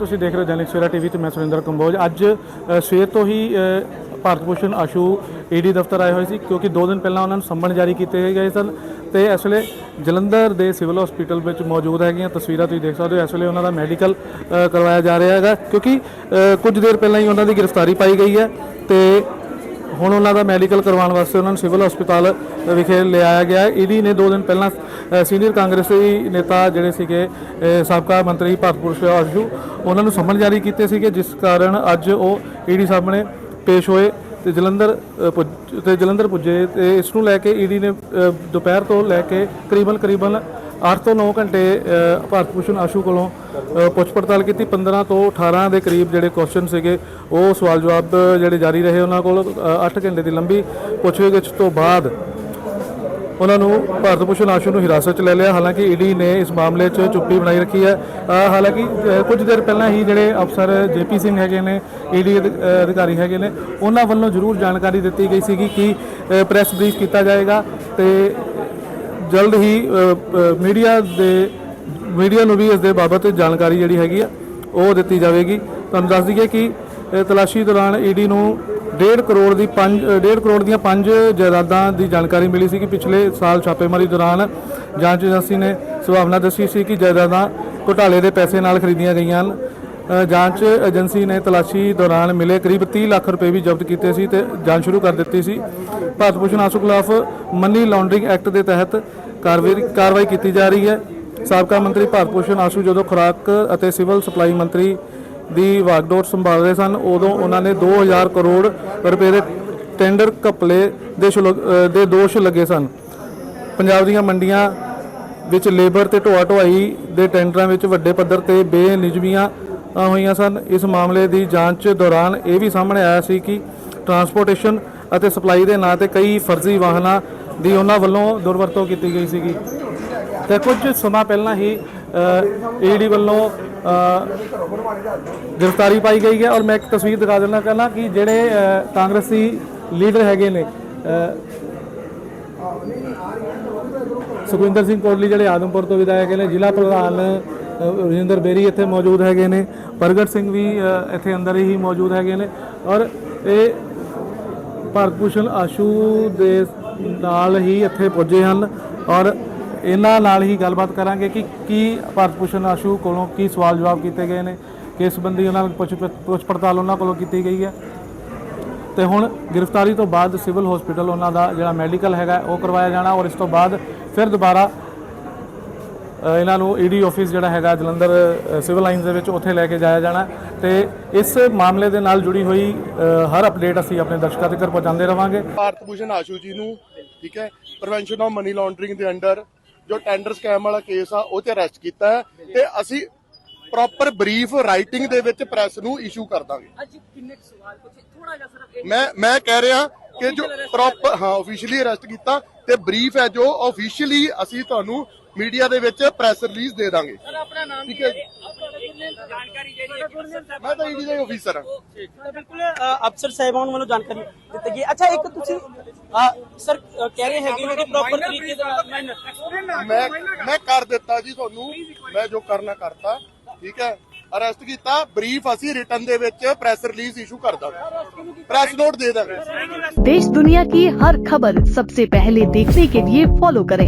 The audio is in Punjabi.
ਤੁਸੀਂ ਦੇਖ ਰਹੇ ਹੋ ਦੈਨਿਕ ਸਵੇਰਾ ਟੀਵੀ ਤੇ ਮੈਂ ਸੁਰਿੰਦਰ ਕੰਬੋਜ। ਅੱਜ ਸਵੇਰ ਤੋਂ ਹੀ ਭਾਰਤ ਭੂਸ਼ਣ ਆਸ਼ੂ ਈਡੀ ਦਫ਼ਤਰ ਆਏ ਹੋਏ ਸੀ ਕਿਉਂਕਿ 2 ਦਿਨ ਪਹਿਲਾਂ ਉਹਨਾਂ ਨੂੰ ਸੰਮਣ ਜਾਰੀ ਕੀਤੇ ਗਏ ਸਨ ਤੇ ਇਸ ਵੇਲੇ ਜਲੰਧਰ ਦੇ ਸਿਵਲ ਹਸਪੀਟਲ ਵਿੱਚ ਮੌਜੂਦ ਹੈਗੀਆਂ ਤਸਵੀਰਾਂ ਤੁਸੀਂ ਦੇਖ ਸਕਦੇ ਹੋ। ਇਸ ਵੇਲੇ ਉਹਨਾਂ ਦਾ ਮੈਡੀਕਲ ਕਰਵਾਇਆ ਜਾ ਰਿਹਾ ਹੈਗਾ ਕਿਉਂਕਿ ਕੁਝ ਦੇਰ ਪਹਿਲਾਂ ਹੀ ਉਹਨਾਂ ਦੀ ਗ੍ਰਿਫਤਾਰੀ ਪਾਈ ਗਈ ਹੈ ਤੇ ਹੁਣ ਉਹਨਾਂ ਦਾ ਮੈਡੀਕਲ ਕਰਵਾਉਣ ਵਾਸਤੇ ਉਹਨਾਂ ਨੂੰ ਸਿਵਲ ਹਸਪਤਾਲ ਵਿਖੇ ਲਿਆਇਆ ਗਿਆ ਹੈ। ਈਡੀ ਨੇ 2 ਦਿਨ ਪਹਿਲਾਂ ਸੀਨੀਅਰ ਕਾਂਗਰਸੀ ਨੇਤਾ ਜਿਹੜੇ ਸੀਗੇ ਸਾਬਕਾ ਮੰਤਰੀ ਭਾਰਤਪੁਰਸ਼ ਆਸ਼ੂ ਉਹਨਾਂ ਨੂੰ ਸੰਮਨ ਜਾਰੀ ਕੀਤੇ ਸੀਗੇ ਜਿਸ ਕਾਰਨ ਅੱਜ ਉਹ ਈਡੀ ਸਾਹਮਣੇ ਪੇਸ਼ ਹੋਏ ਤੇ ਜਲੰਧਰ ਅ, ਪੁੱਜ- ਤੇ ਜਲੰਧਰ ਪੁੱਜੇ ਤੇ ਇਸ ਨੂੰ ਲੈ ਕੇ ਈਡੀ ਨੇ ਦੁਪਹਿਰ ਤੋਂ ਲੈ ਕੇ ਕਰੀਬਨ ਕਰੀਬਨ 8 ਤੋਂ 9 ਘੰਟੇ ਭਾਰਤ ਭੂਸ਼ਣ ਆਸ਼ੂ ਕੋਲੋਂ ਪੁੱਛ ਪੜਤਾਲ ਕੀਤੀ। 15 ਤੋਂ 18 ਦੇ ਕਰੀਬ ਜਿਹੜੇ ਕੁਐਸਚਨ ਸੀਗੇ, ਉਹ ਸਵਾਲ ਜਵਾਬ ਜਿਹੜੇ ਜਾਰੀ ਰਹੇ ਉਹਨਾਂ ਕੋਲ 8 ਘੰਟੇ ਦੀ ਲੰਬੀ ਪੁੱਛਗਿੱਛ ਤੋਂ ਬਾਅਦ ਉਹਨਾਂ ਨੂੰ ਭਾਰਤ ਭੂਸ਼ਣ ਆਸ਼ੂ ਨੂੰ ਹਿਰਾਸਤ 'ਚ ਲੈ ਲਿਆ। ਹਾਲਾਂਕਿ ਈਡੀ ਨੇ ਇਸ ਮਾਮਲੇ 'ਚ ਚੁੱਪੀ ਬਣਾਈ ਰੱਖੀ ਹੈ। ਹਾਲਾਂਕਿ ਕੁਝ ਦੇਰ ਪਹਿਲਾਂ ਹੀ ਜਿਹੜੇ ਅਫਸਰ ਜੇਪੀ ਸਿੰਘ ਹੈਗੇ ਨੇ ਈਡੀ ਅਧਿਕਾਰੀ ਹੈਗੇ ਨੇ, ਉਹਨਾਂ ਵੱਲੋਂ ਜ਼ਰੂਰ ਜਾਣਕਾਰੀ ਦਿੱਤੀ ਗਈ ਸੀਗੀ ਕਿ ਪ੍ਰੈਸ ਬਰੀਫ ਕੀਤਾ ਜਾਏਗਾ ਤੇ ਜਲਦ ਹੀ ਮੀਡੀਆ ਦੇ, ਮੀਡੀਆ ਨੂੰ ਵੀ ਇਸ ਦੇ ਬਾਬਤ ਜਾਣਕਾਰੀ ਜਿਹੜੀ ਹੈਗੀ ਆ, ਉਹ ਦਿੱਤੀ ਜਾਵੇਗੀ। ਤੁਹਾਨੂੰ ਦੱਸ ਦਈਏ ਕਿ ਤਲਾਸ਼ੀ ਦੌਰਾਨ ਈਡੀ ਨੂੰ 1.5 ਕਰੋੜ ਦੀ 5 1.5 ਕਰੋੜ ਦੀਆਂ ਪੰਜ ਜਾਇਦਾਦਾਂ ਦੀ ਜਾਣਕਾਰੀ ਮਿਲੀ ਸੀ ਕਿ ਪਿਛਲੇ ਸਾਲ ਛਾਪੇਮਾਰੀ ਦੌਰਾਨ ਜਾਂਚ ਏਜੰਸੀ ਨੇ ਸੁਭਾਵਨਾ ਦੱਸੀ ਸੀ ਕਿ ਜਾਇਦਾਦਾਂ ਘੁਟਾਲੇ ਦੇ ਪੈਸੇ ਨਾਲ ਖਰੀਦੀਆਂ ਗਈਆਂ ਹਨ। ਜਾਂਚ ਏਜੰਸੀ ਨੇ ਤਲਾਸ਼ੀ ਦੌਰਾਨ ਮਿਲੇ ਕਰੀਬ 30 ਲੱਖ ਰੁਪਏ ਵੀ ਜ਼ਬਤ ਕੀਤੇ ਸੀ ਤੇ ਜਾਂਚ ਸ਼ੁਰੂ ਕਰ ਦਿੱਤੀ ਸੀ। ਭਾਰਤ ਭੂਸ਼ਣ ਆਸ਼ੂ ਖਿਲਾਫ ਮਨੀ ਲਾਂਡਰਿੰਗ ਐਕਟ ਦੇ ਤਹਿਤ ਕਾਰਵਾਈ ਕਾਰਵਾਈ ਕੀਤੀ ਜਾ ਰਹੀ ਹੈ। ਸਾਬਕਾ ਮੰਤਰੀ ਭਾਰਤ ਭੂਸ਼ਣ ਆਸ਼ੂ ਜਦੋਂ ਖੁਰਾਕ ਅਤੇ ਸਿਵਲ ਸਪਲਾਈ ਮੰਤਰੀ ਦੀ ਵਾਗਡੋਰ ਸੰਭਾਲ ਰਹੇ ਸਨ, ਉਦੋਂ ਉਹਨਾਂ ਨੇ 2000 ਕਰੋੜ ਰੁਪਏ ਦੇ ਟੈਂਡਰ ਘਪਲੇ ਦੇ ਸ਼ੁਲੋ- ਦੇ ਦੋਸ਼ ਲੱਗੇ ਸਨ। ਪੰਜਾਬ ਦੀਆਂ ਮੰਡੀਆਂ ਵਿੱਚ ਲੇਬਰ ਤੇ ਢੋਆ ਢੁਆਈ ਦੇ ਟੈਂਡਰਾਂ ਵਿੱਚ ਵੱਡੇ ਪੱਧਰ ਤੇ ਬੇਨਿਯਮੀਆਂ ਹੋਈਆਂ ਸਨ। ਇਸ ਮਾਮਲੇ ਦੀ ਜਾਂਚ ਦੌਰਾਨ ਇਹ ਵੀ ਸਾਹਮਣੇ ਆਇਆ ਸੀ ਕਿ ਟਰਾਂਸਪੋਰਟੇਸ਼ਨ ਅਤੇ ਸਪਲਾਈ ਦੇ ਨਾਂ ਤੇ ਕਈ ਫਰਜ਼ੀ ਵਾਹਨਾਂ ਦੀ ਉਹਨਾਂ ਵੱਲੋਂ ਦੁਰਵਰਤੋਂ ਕੀਤੀ ਗਈ ਸੀਗੀ। ਤੇ ਕੁਝ ਸਮਾਂ ਪਹਿਲਾਂ ਹੀ ਈਡੀ ਵੱਲੋਂ ਗ੍ਰਿਫਤਾਰੀ ਪਾਈ ਗਈ ਹੈ ਔਰ ਮੈਂ ਇੱਕ ਤਸਵੀਰ ਦਿਖਾ ਦੇਣਾ ਚਾਹੁੰਦਾ ਕਿ ਜਿਹੜੇ ਕਾਂਗਰਸੀ ਲੀਡਰ ਹੈਗੇ ਨੇ ਸੁਖਵਿੰਦਰ ਸਿੰਘ ਕੋਟਲੀ ਜਿਹੜੇ ਆਦਮਪੁਰ ਤੋਂ ਵਿਧਾਇਕ ਨੇ, ਜ਼ਿਲ੍ਹਾ ਪ੍ਰਧਾਨ ਰਜਿੰਦਰ ਬੇਰੀ ਇੱਥੇ ਮੌਜੂਦ ਹੈਗੇ ਨੇ, ਪ੍ਰਗਟ ਸਿੰਘ ਵੀ ਇੱਥੇ ਅੰਦਰ ਹੀ ਮੌਜੂਦ ਹੈਗੇ ਨੇ ਔਰ ਇਹ ਭਾਰਤ ਭੂਸ਼ਣ ਆਸ਼ੂ ਦੇ ਨਾਲ ਹੀ ਇੱਥੇ ਪੁੱਜੇ ਹਨ ਔਰ ਇਹਨਾਂ ਨਾਲ ਹੀ ਗੱਲਬਾਤ ਕਰਾਂਗੇ ਕਿ ਕੀ ਭਾਰਤ ਭੂਸ਼ਣ ਆਸ਼ੂ ਕੋਲੋਂ ਕੀ ਸਵਾਲ ਜਵਾਬ ਕੀਤੇ ਗਏ ਨੇ, ਕਿਸ ਸੰਬੰਧੀ ਉਹਨਾਂ ਨੂੰ ਪੁੱਛ ਪੁੱਛ ਪੜਤਾਲ ਉਹਨਾਂ ਕੋਲੋਂ ਕੀਤੀ ਗਈ ਹੈ। ਤੇ ਹੁਣ ਗ੍ਰਿਫਤਾਰੀ ਤੋਂ ਬਾਅਦ ਸਿਵਲ ਹਸਪੀਟਲ ਉਹਨਾਂ ਦਾ ਜਿਹੜਾ ਮੈਡੀਕਲ ਹੈਗਾ ਉਹ ਕਰਵਾਇਆ ਜਾਣਾ ਔਰ ਇਸ ਤੋਂ ਬਾਅਦ ਫਿਰ ਦੁਬਾਰਾ ਇਹਨਾਂ ਨੂੰ ਈਡੀ ਆਫਿਸ ਜਿਹੜਾ ਹੈਗਾ ਜਲੰਧਰ ਸਿਵਲ ਲਾਈਨਸ ਦੇ ਵਿੱਚ ਉੱਥੇ ਲੈ ਕੇ ਜਾਇਆ ਜਾਣਾ ਤੇ ਇਸ ਮਾਮਲੇ ਦੇ ਨਾਲ ਜੁੜੀ ਹੋਈ ਹਰ ਅਪਡੇਟ ਅਸੀਂ ਆਪਣੇ ਦਰਸ਼ਕਾਂ ਤੱਕ ਪਹੁੰਚਾਉਂਦੇ ਰਵਾਂਗੇ। ਭਾਰਤ ਭੂਸ਼ਣ ਆਸ਼ੂ ਜੀ ਨੂੰ ਠੀਕ ਹੈ ਪ੍ਰੀਵੈਂਸ਼ਨ ਆਫ ਮਨੀ ਲਾਂਡਰਿੰਗ ਦੇ ਅੰਡਰ ਜੋ ਟੈਂਡਰ ਸਕੈਮ ਵਾਲਾ ਕੇਸ ਆ ਉਹ ਤੇ ਅਰੈਸਟ ਕੀਤਾ ਹੈ ਤੇ ਅਸੀਂ ਪ੍ਰੋਪਰ ਬਰੀਫ ਰਾਈਟਿੰਗ ਦੇ ਵਿੱਚ ਪ੍ਰੈਸ ਨੂੰ ਇਸ਼ੂ ਕਰ ਦਾਂਗੇ। ਅੱਜ ਕਿੰਨੇ ਕੁ ਸਵਾਲ ਪੁੱਛੇ? ਥੋੜਾ ਜਿਹਾ ਸਿਰਫ ਇੱਕ ਮੈਂ ਮੈਂ ਕਹਿ ਰਿਹਾ ਕਿ ਜੋ ਪ੍ਰੋਪਰ ਹਾਂ ਆਫੀਸ਼ੀਅਲੀ ਅਰੈਸਟ ਕੀਤਾ ਤੇ ਬਰੀਫ ਹੈ ਜੋ ਆਫੀਸ਼ੀਅਲੀ ਅਸੀਂ ਤੁਹਾਨੂੰ ਮੀਡੀਆ ਦੇ ਵਿੱਚ ਪ੍ਰੈਸ ਰਿਲੀਜ਼ ਦੇ ਦਾਂਗੇ ਸਰ ਆਪਣਾ ਨਾਮ ਠੀਕ ਹੈ ਜੀ। ਜਾਣਕਾਰੀ ਜਿਹੜੀ ਹੈ ਮੈਂ ਤਾਂ ਈਡੀ ਦਾ ਆਫੀਸਰ ਹਾਂ ਤਾਂ ਬਿਲਕੁਲ ਅ, ਅਫਸਰ ਸਾਹਿਬਾਨ ਵੱਲੋਂ ਜਾਣਕਾਰੀ ਦਿੱਤੀ ਗਈ ਅੱਛਾ ਇੱਕ ਤੁਸੀਂ ਅ, ਸਰ ਅ, ਕਹਿ ਰਹੇ ਹੈਗੇ ਨੇ ਕਿ ਪ੍ਰੋਪਰ ਤਰੀਕੇ ਦੇ ਨਾਲ ਮੈਂ ਮੈਂ ਕਰ ਦਿੱਤਾ ਜੀ ਤੁਹਾਨੂੰ ਮੈਂ ਜੋ ਕਰਨਾ ਕਰਤਾ ਠੀਕ ਹੈ ਅਰੈਸਟ ਕੀਤਾ ਬਰੀਫ ਅਸੀਂ ਰਿਟਰਨ ਦੇ ਵਿੱਚ ਪ੍ਰੈਸ ਰਿਲੀਜ਼ ਇਸ਼ੂ ਕਰ ਦਾਂਗੇ ਪ੍ਰੈਸ ਨੋਟ ਦੇ ਦਾਂਗੇ देश दुनिया की हर खबर सबसे पहले देखने के लिए फॉलो करें